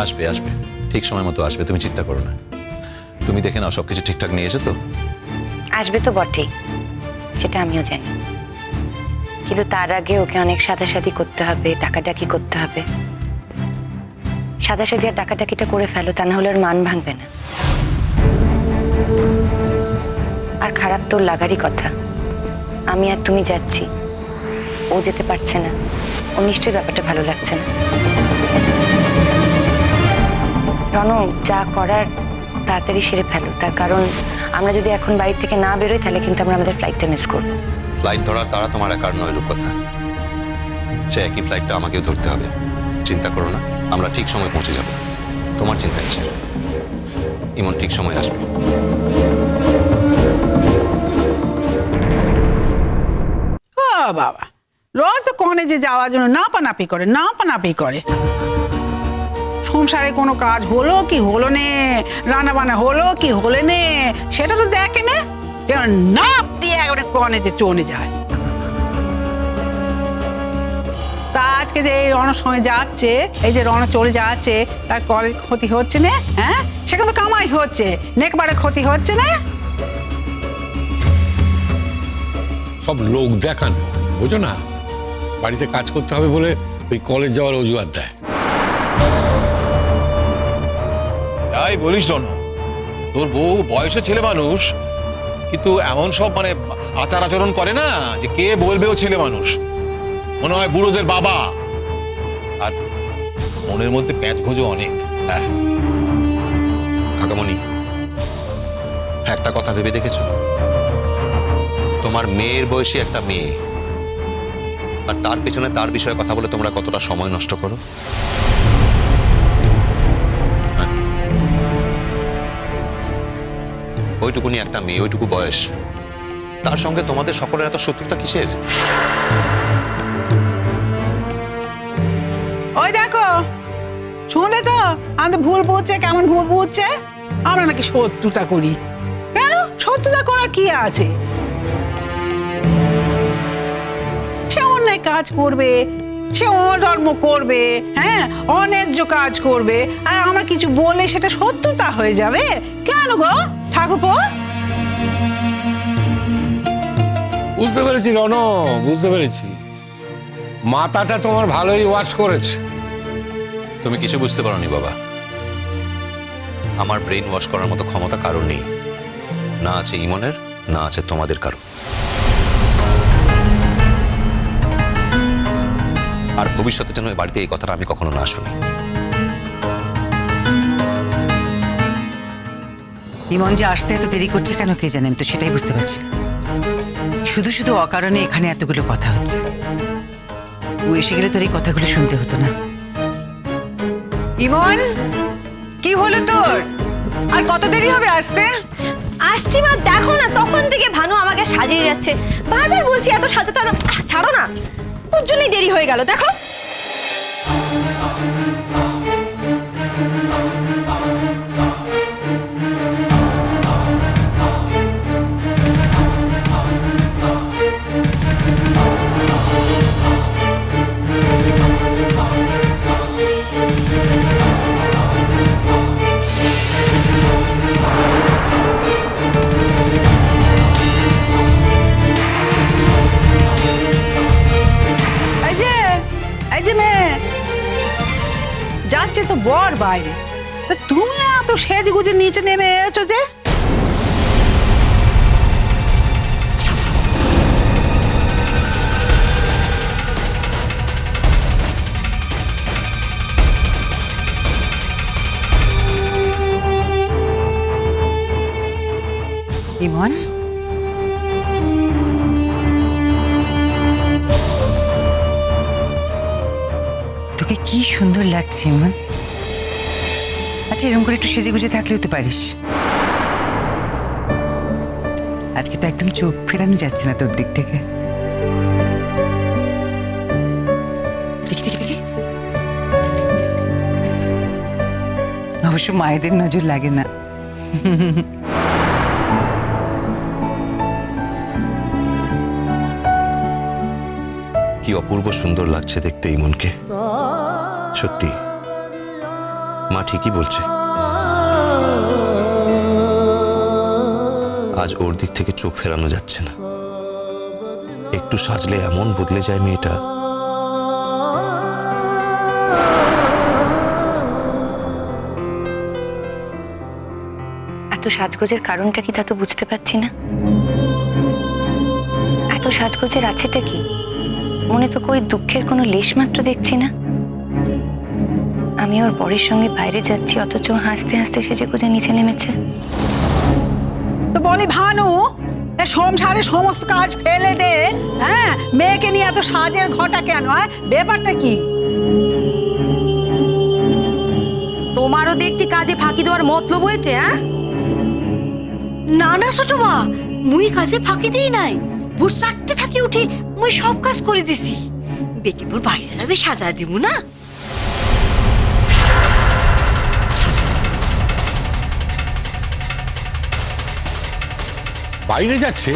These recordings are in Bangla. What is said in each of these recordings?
আসবে আসবে। ঠিক সময় মতো আসবে, তুমি চিন্তা করো না। তুমি দেখে নাও, সবকিছু ঠিকঠাক নিয়ে এসো তো। আসবে তো বটেই সেটা আমিও জানি। কিন্তু তার আগে ওকে অনেক সাদাসাদি করতে হবে ডাকাডাকি করতে হবে। সাদা সাদাসাদি আর ডাকাডাকিটা করে ফেলো, তা না হলে ওর মান ভাঙবে না। আর খারাপ তোর লাগারই কথা। আমি আর তুমি যাচ্ছি। ও যেতে পারছে না। ও নিশ্চয়ই ব্যাপারটা ভালো লাগছে না। রণ যা করার তাড়াতাড়ি সেরে ফেলো। তার কারণ আমরা যদি এখন বাড়ি থেকে না বেরোই তাহলে কিন্তু আমরা আমাদের ফ্লাইটটা মিস করব। ফ্লাইট ধরার তারা তোমার একার নয় রূপকথা। সে একই ফ্লাইটটা আমাকেও ধরতে হবে। চিন্তা করো না আমরা ঠিক সময় পৌঁছে যাব। তোমার চিন্তা কিসের ইমন ঠিক সময় আসবে। ও বাবা রোজ তো কলেজে যাওয়ার জন্য নাপানাপি করে নাপানাপি করে। সংসারে কোনো কাজ হলো কি হলো নে? রান্না বান্না হলো কি হলো নে? সেটা তো দেখে না। যেন নাপ দিয়ে একবারে কলেজে চলে যায়। তা আজকে যে এই রণর সঙ্গে যাচ্ছে, এই যে রণ চলে যাচ্ছে, তার কলেজ ক্ষতি হচ্ছে না হ্যাঁ? সেখানে তো কামাই হচ্ছে। নেকবারে ক্ষতি হচ্ছে না। সব লোক দেখান, বুঝো না? বাড়িতে কাজ করতে হবে বলে ওই কলেজ যাওয়ার অজুহাত দেয়। তাই বলিস রন তোর বউ বয়সে ছেলে মানুষ, কিন্তু এমন সব মানে আচার আচরণ করে না যে কে বলবে ও ছেলে মানুষ। মনে হয় বুড়োদের বাবা। আর মনের মধ্যে প্যাঁচ ঘোজো অনেক। হ্যাঁ। কাকামণি, একটা কথা ভেবে দেখেছ? তোমার মেয়ের বয়সী একটা মেয়ে। আর তার পেছনে তার বিষয়ে কথা বলে তোমরা কতটা সময় নষ্ট করো? ওইটুকুনি একটা মেয়ে, ওইটুকু বয়স। তার সঙ্গে তোমাদের সকলের এত শত্রুতা কিসের? ওই দেখো, শুনলে তো? আমাদের ভুল বুঝছে, কেমন ভুল বুঝছে? আমরা নাকি শত্রুতা করি। কেন? শত্রুতা করা কি আছে? সে অন্যায় কাজ করবে, সে অধর্ম করবে হ্যাঁ? অন্যায্য কাজ করবে। আর আমরা কিছু বলে সেটা শত্রুতা হয়ে যাবে? কেন গো? ঠাকুরপো? বুঝতে পেরেছি রন বুঝতে পেরেছি। মাথাটা তোমার ভালোই ওয়াশ করেছে। তুমি কিছু বুঝতে পারোনি বাবা। আমার ব্রেন ওয়াশ করার মতো ক্ষমতা কারোর নেই। না আছে ইমনের না আছে তোমাদের কারও। আর ভবিষ্যতে যেন বাড়িতে এই কথাটা আমি কখনো না শুনি। ইমন যে আসতে এত দেরি করছে কেন কে জানে? আমি তো সেটাই বুঝতে পারছি শুধু শুধু অকারণে এখানে এতগুলো কথা হচ্ছে। ও এসে গেলে তোর এই কথাগুলো শুনতে হতো না। ইমন, কি হলো তোর? আর কত দেরি হবে আসতে? আসছি মা, দেখো না, তখন থেকে ভানু আমাকে সাজিয়ে যাচ্ছে। বারবার বলছি, এত সাজাতে। ছাড়ো না। ওর জন্যই দেরি হয়ে গেল, দেখো। বর বাইরে। তা তুমি এত সেজে গুজে নিচে নেমে এসেছ যে? ইমন? তোকে কি সুন্দর লাগছে, ইমন? আচ্ছা এরকম করে একটু সেজে গুজে থাকলেও তো পারিস। আজকে তো একদম চোখ ফেরানো যাচ্ছে না তোর দিক থেকে। অবশ্য মায়েদের নজর লাগে না। কি অপূর্ব সুন্দর লাগছে দেখতে ইমনকে। সত্যি। মা ঠিকই বলছে। আজ ওর দিক থেকে চোখ ফেরানো যাচ্ছে না। একটু সাজলে এমন বদলে যায় মেয়েটা। এত সাজগোজের কারণটা কি তা তো বুঝতে পারছি না। এত সাজগোজের আছেটা কি? মনে তো কই দুঃখের কোনো লেশ মাত্র দেখছি না। আমি ওর বরের সঙ্গে বাইরে যাচ্ছি অথচ হাসতে হাসতে সেজে গুজে নিচে নেমেছে। তো বলি ভানু এ সংসারে সমস্ত কাজ ফেলে দে হ্যাঁ? মেয়েকে নিয়ে এত সাজের ঘটা কেন হ্যাঁ ব্যাপারটা কি? তোমারও দেখছি কাজে ফাঁকি দেওয়ার মতলব হয়েছে হ্যাঁ? না না ছোট মা মুই কাজে ফাঁকি দিই নাই। ভোর চারটে থাকি উঠে মুই সব কাজ করে দিছি। বেটি ভোর বাইরে যাবে সাজা দিব না? বাইরে যাচ্ছে?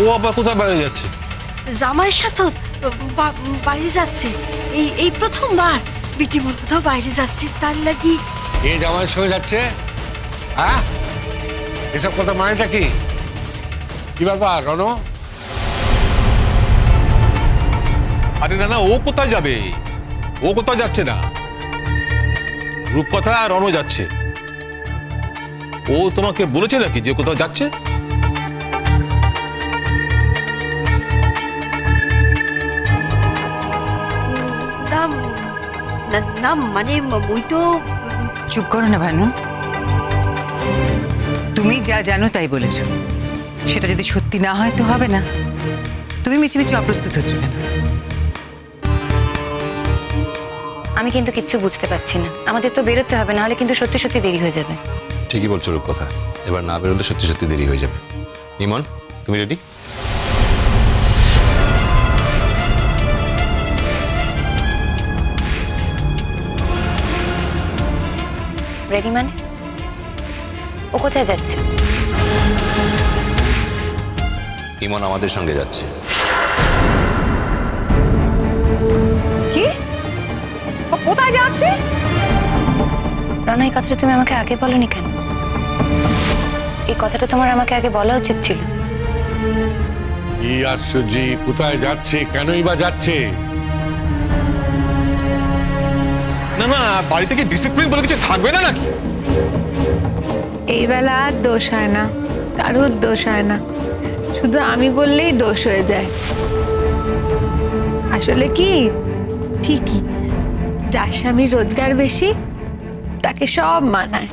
ও আবার কোথায় বাইরে যাচ্ছে? জামাইয়ের সাথে বাইরে যাচ্ছে। এই এই প্রথমবার বেটি মোর কোথাও বাইরে যাচ্ছে তার লাগি এ জামাইয়ের সঙ্গে যাচ্ছে? হ্যাঁ? এসব কথা মানেটা কি? কি ব্যাপার রণ আরে না না ও কোথায় যাবে? ও কোথাও যাচ্ছে না। রূপকথা আর রণ যাচ্ছে। ও তোমাকে বলেছে নাকি যে কোথাও যাচ্ছে? না না- না মানে মুই তো চুপ করো না ভানু। তুমি যা জানো তাই বলেছ। সেটা যদি সত্যি না হয় তো হবে না। তুমি মিছে মিছে অপ্রস্তুত হচ্ছ কেন? আমি কিন্তু কিচ্ছু বুঝতে পারছি না। আমাদের তো বেরোতে হবে নাহলে কিন্তু সত্যি সত্যি দেরি হয়ে যাবে। ঠিকই বলছো রূপকথা। এবার না বেরোলে সত্যি সত্যি দেরি হয়ে যাবে। ইমন তুমি রেডি রেডি মানে? ও কোথায় যাচ্ছে? ইমন আমাদের সঙ্গে যাচ্ছে। কি? ও কোথায় যাচ্ছে? রনা এই কথাটা তুমি আমাকে আগে বলনি কেন? এই কথাটা তোমার আমাকে আগে বলা উচিত ছিল। কি আশ্চর্য কোথায় যাচ্ছে কেনই বা যাচ্ছে? না না বাড়ি থেকে ডিসিপ্লিন বলে কিছু থাকবে না নাকি? এই বেলা আর দোষ হয় না কারোর দোষ হয় না। শুধু আমি বললেই দোষ হয়ে যায়। আসলে কি? ঠিকই যার স্বামীর রোজগার বেশি তাকে সব মানায়।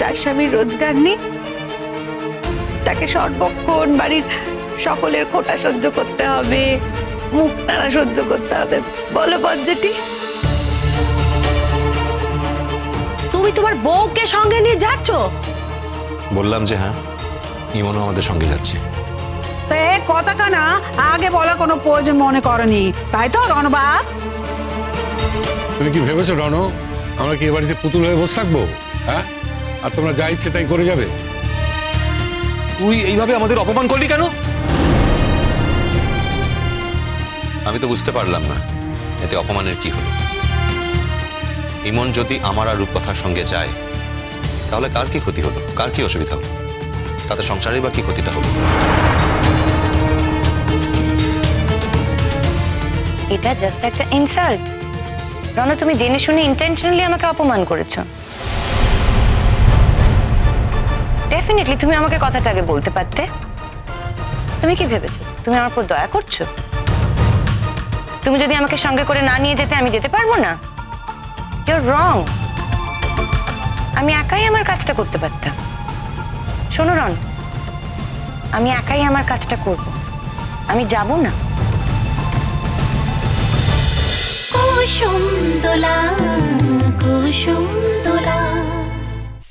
যার স্বামীর রোজগার নেই। তাকে সর্বক্ষণ বাড়ির সকলের খোটা সহ্য করতে হবে মুখ নাড়া সহ্য করতে হবে। বলো পঞ্জেটি। তুমি তোমার বউকে সঙ্গে নিয়ে যাচ্ছ? বললাম যে হ্যাঁ ইমনও আমাদের সঙ্গে যাচ্ছে। তো এ কথা কানা আগে বলার কোনো প্রয়োজন মনে করনি। তাই তো রণবাব তুমি কি ভেবেছো রণ আমরা কি এ বাড়িতে পুতুল হয়ে বসে থাকব? হ্যাঁ? আর তোমরা যা ইচ্ছে তাই করে যাবে। তুই এইভাবে আমাদের অপমান করলি কেন? আমি তো বুঝতে পারলাম না এতে অপমানের কি হলো? ইমন যদি আমার আর রূপকথার সঙ্গে যায় তাহলে কার কি ক্ষতি হলো? কার কি অসুবিধা হলো? তাতে সংসারে বা কি ক্ষতিটা হলো? এটা জাস্ট একটা ইনসাল্ট রনা তুমি জেনে শুনে ইন্টেনশনালি আমাকে অপমান করেছ। ডেফিনেটলি তুমি আমাকে কথাটা আগে বলতে পারতে। তুমি কি ভেবেছো? তুমি আমার উপর দয়া করছ? তুমি যদি আমাকে সঙ্গে করে না নিয়ে যেতে, আমি যেতে পারব না? ইউর রং আমি একাই আমার কাজটা করতে পারতাম। শোনো, রন। আমি একাই আমার কাজটা করব। আমি যাব না। কুসুম দোলা, কুসুম